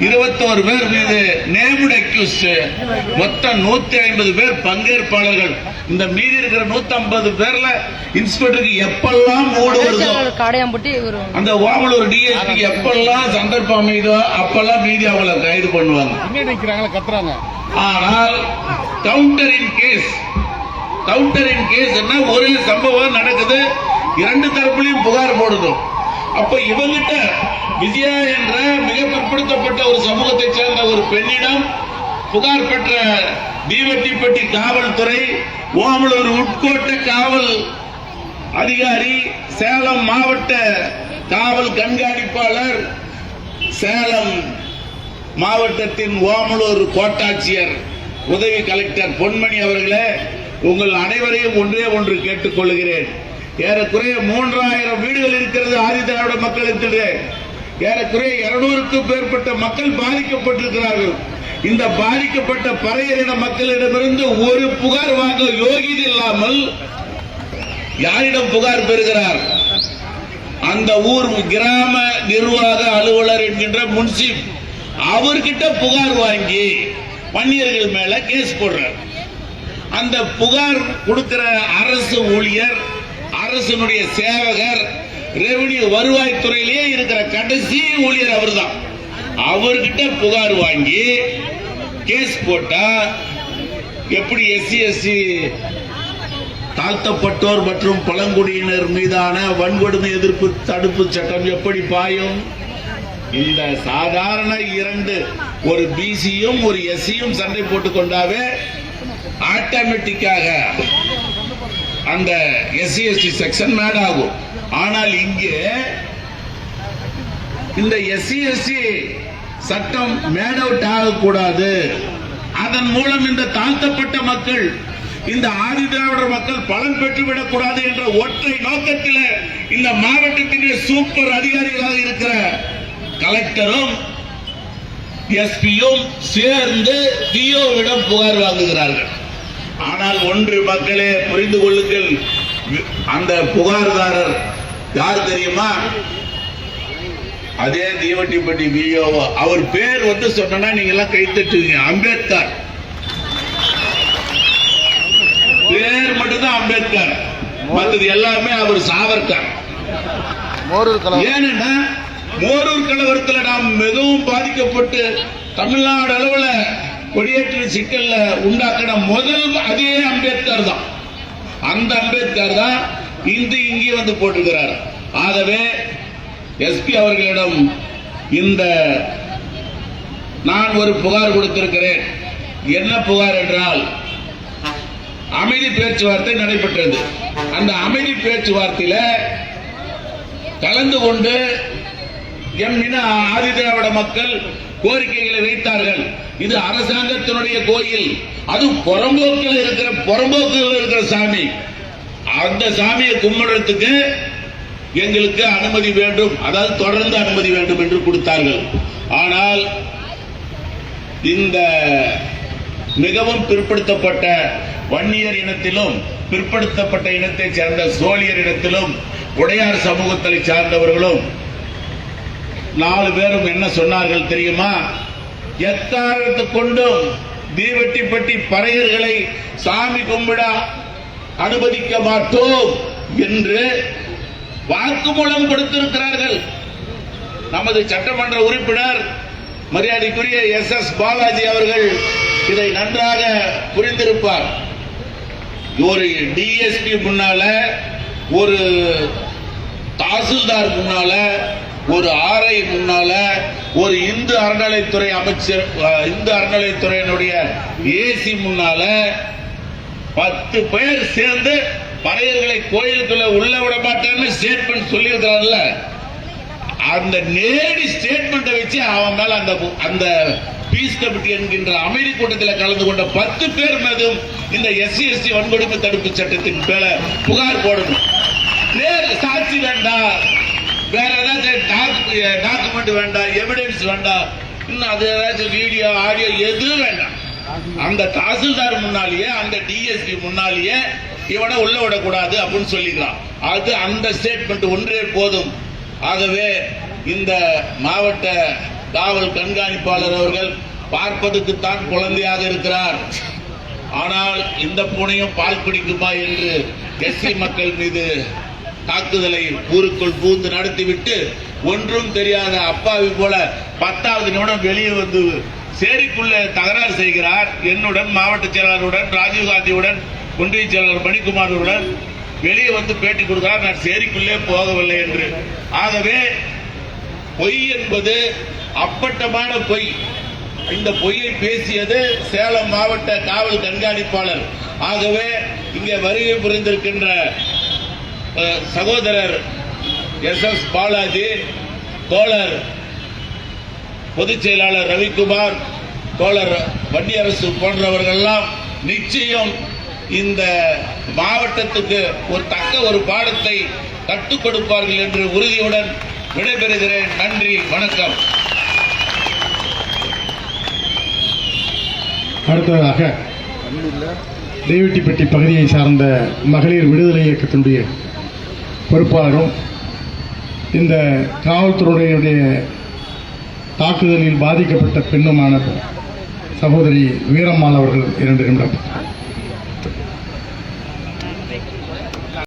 இருபத்தோரு பேர் மீது நேமுட் அக்யூஸ்ட் மொத்தம் நூத்தி ஐம்பது பேர் பங்கேற்பாளர்கள். இந்த மீதி இருக்கிற நூத்தி ஐம்பது பேர்ல இன்ஸ்பெக்டருக்கு எப்பெல்லாம் மூடு வருதோ அந்த ஓமலூர் டிஎஸ்பி எப்பெல்லாம் சந்தர்ப்பம் அமைதோ அப்பெல்லாம் மீதி அவங்கள கைது பண்ணுவாங்க. ஆனால் கவுண்டரின் கேஸ் கவுண்டரின் கேஸ் என்ன? ஒரு சம்பவம் நடக்குது. இரண்டு தரப்புலையும் புகார் போடுதும் அப்ப இவங்கிட்ட விஜயா என்ற மிக பிற்படுத்தப்பட்ட ஒரு சமூகத்தை சேர்ந்த ஒரு பெண்ணிடம் புகார் பெற்ற தீவட்டிப்பட்டி காவல்துறை ஓமலூர் உட்கோட்ட காவல் அதிகாரி சேலம் மாவட்ட காவல் கண்காணிப்பாளர் சேலம் மாவட்டத்தின் ஓமலூர் கோட்டாட்சியர் உதவி கலெக்டர் பொன்மணி அவர்களே உங்கள் அனைவரையும் ஒன்றே ஒன்று கேட்டுக்கொள்கிறேன். ஏறக்குறைய மூன்றாயிரம் வீடுகள் இருக்கிறது ஆதிதிராவிட மக்களுக்கு ஏறக்குறைய இருநூறுக்கும் மேற்பட்ட மக்கள் பாதிக்கப்பட்டிருக்கிறார்கள். இந்த பாதிக்கப்பட்ட பறையரின மக்களிடமிருந்து ஒரு புகார் வாங்க யோகிதி இல்லாமல் யாரிடம் புகார் பெறுகிறார்? அந்த ஊர் கிராம நிர்வாக அலுவலர் என்கின்ற முன்சிப் அவர்கிட்ட புகார் வாங்கி வன்னியர்கள் மேல கேஸ் போடுறார். அந்த புகார் கொடுக்கிற அரசு ஊழியர் அரசனுடைய சேவகர் ரெவன்யூ வருவாய்த்துறையிலேயே இருக்கிற கடைசி ஊழியர் அவர் தான் அவர்கிட்ட புகார் வாங்கி கேஸ் போட்டா எப்படி எஸ்சி எஸ்சி தாழ்த்தப்பட்டோர் மற்றும் பழங்குடியினர் மீதான வன்கொடுமை எதிர்ப்பு தடுப்பு சட்டம் எப்படி பாயும்? இந்த சாதாரண இரண்டு ஒரு பிசியும் ஒரு எஸ்சியும் சண்டை போட்டுக் கொண்டாவே ஆட்டோமேட்டிக்காக அந்த எஸ்சி எஸ்டி செக்ஷன் மேட் ஆகும். ஆனால் இங்கே இந்த எஸ்சி எஸ்டி சட்டம் மேட் அவுட் ஆகக்கூடாது. அதன் மூலம் இந்த தாழ்த்தப்பட்ட மக்கள் இந்த ஆதி திராவிடர் மக்கள் பலன் பெற்றுவிடக் கூடாது என்ற ஒற்றை நோக்கத்தில் இந்த மாவட்டத்தினுடைய சூப்பர் அதிகாரிகளாக இருக்கிற கலெக்டரும் எஸ்பியும் சேர்ந்து டிஓவிடம் புகார் வாங்குகிறார்கள். ஆனால் ஒன்று மக்களே புரிந்து கொள்ளுங்கள். அந்த புகார்தாரர் யார் தெரியுமா? அதே தீவட்டிப்பட்டி விஓ அவர் பேர் வந்து சொன்னா நீங்க எல்லாம் கை தட்டுவீங்க. அம்பேத்கர். பேர் மட்டும்தான் அம்பேத்கர். மற்றது எல்லாமே அவர் சாவர்கர். ஏன்னா மோரூர் கலவரத்தில் நாம் மிகவும் பாதிக்கப்பட்டு தமிழ்நாடு அளவுல கொடியேற்ற சிக்கல்ல உண்டாக்கின முதல் அதே அம்பேத்கர் தான். அந்த அம்பேத்கர் தான் இன்று இங்கே வந்து போட்டிருக்கிறார். ஆகவே எஸ்பி அவர்களிடம் இந்த நான் ஒரு புகார் கொடுத்திருக்கிறேன். என்ன புகார் என்றால் அமைதி பேச்சுவார்த்தை நடைபெற்றது. அந்த அமைதி பேச்சுவார்த்தையில கலந்து கொண்டு எம் இன ஆதிதிராவிட மக்கள் கோரிக்கைகளை வைத்தார்கள். இது அரசாங்கத்தினுடைய கோயில். அது புறம்போக்கில் இருக்கிற புறம்போக்கில் இருக்கிற சாமி. அந்த சாமியை கும்பிடுறதுக்கு எங்களுக்கு அனுமதி வேண்டும். அதாவது தொடர்ந்து அனுமதி வேண்டும் என்று கொடுத்தார்கள். ஆனால் இந்த மிகவும் பிற்படுத்தப்பட்ட வன்னியர் இனத்திலும் பிற்படுத்தப்பட்ட இனத்தை சேர்ந்த சோழியர் இனத்திலும் உடையார் சமூகத்தை சார்ந்தவர்களும் நாலு பேரும் என்ன சொன்னார்கள் தெரியுமா? எக்காரணத்து கொண்டும் தீவெட்டிப்பட்டி பறையர்களை சாமி கும்பிட அனுமதிக்க மாட்டோம் என்று வாக்குமூலம் கொடுத்திருக்கிறார்கள். நமது சட்டமன்ற உறுப்பினர் மரியாதைக்குரிய எஸ் எஸ் பாலாஜி அவர்கள் இதை நன்றாக புரிந்திருப்பார். ஒரு டிஎஸ்பி முன்னால ஒரு தாசில்தார் முன்னால ஒரு ஆர்ஐ முன்னால ஒரு இந்து அறநிலைத்துறை அமைச்சர் இந்து அறநிலைத்துறையினுடைய ஏசி முன்னால பத்து பேர் சேர்ந்து பறையர்களை கோயிலுக்குள்ள உள்ள விட மாட்டேன்னு ஸ்டேட்மெண்ட் சொல்லியிருக்கிறான்ல அந்த நேரடி ஸ்டேட்மெண்ட்டை வச்சு அவன் மேல அந்த அந்த பீஸ் கமிட்டி என்கின்ற அமைதி கூட்டத்தில் கலந்து கொண்ட பத்து பேர் மீதும் இந்த எஸ்சி எஸ்டி வன்கொடுமை தடுப்பு சட்டத்தின் பேர புகார் போடணும். நேர் சாட்சி வேண்டாம். வேற ஏதாச்சும் டாக்குமெண்ட் வேண்டாம் எவிடன்ஸ் வேண்டாம் இன்னும் அது ஏதாச்சும் வீடியோ ஆடியோ எதுவும் வேண்டாம் அந்த தாசில்தார் முன்னாலேயே அந்த டிஎஸ்பி முன்னாலேயே இவனை உள்ள விடக்கூடாது அப்படின்னு சொல்லிக்கலாம் அது அந்த ஸ்டேட்மெண்ட் ஒன்றே போதும். ஆகவே இந்த மாவட்ட காவல் கண்காணிப்பாளர் அவர்கள் பார்ப்பதற்குத்தான் குழந்தையாக இருக்கிறார். ஆனால் இந்த பூனையும் பால் குடிக்குமா என்று எஸ்சி மக்கள் மீது தாக்குதலை ஊருக்குள் பூந்து நடத்திவிட்டு ஒன்றும் தெரியாத அப்பாவி போல பத்தாவது நிமிடம் வெளியே வந்து சேரிக்குள்ள தகராறு செய்கிறார். என்னுடன் மாவட்ட செயலாளருடன் ராஜீவ்காந்தியுடன் ஒன்றிய செயலாளர் மணிக்குமாருடன் வெளியே வந்து பேட்டி கொடுக்கிறார். நான் சேரிக்குள்ளே போகவில்லை என்று. ஆகவே பொய் என்பது அப்பட்டமான பொய். இந்த பொய்யை பேசியது சேலம் மாவட்ட காவல் கண்காணிப்பாளர். ஆகவே இங்கே வருகை புரிந்திருக்கின்ற சகோதரர் எஸ் எஸ் பாலாஜி தோழர் பொதுச் செயலாளர் ரவிக்குமார் தோழர் வன்னியரசு போன்றவர்கள்லாம் நிச்சயம் இந்த மாவட்டத்துக்கு ஒரு தக்க ஒரு பாடத்தை கற்றுக் கொடுப்பார்கள் என்று உறுதியுடன் விடைபெறுகிறேன். நன்றி வணக்கம். அடுத்ததாக தேவிட்டிப்பட்டி பகுதியை சார்ந்த மகளிர் விடுதலை இயக்கத்தினுடைய பொறுப்பாளரும் இந்த காவல்துறையினுடைய தாக்குதலில் பாதிக்கப்பட்ட பெண்ணுமான சகோதரி வீரம்மாள் அவர்கள் இரண்டு நிமிடம்.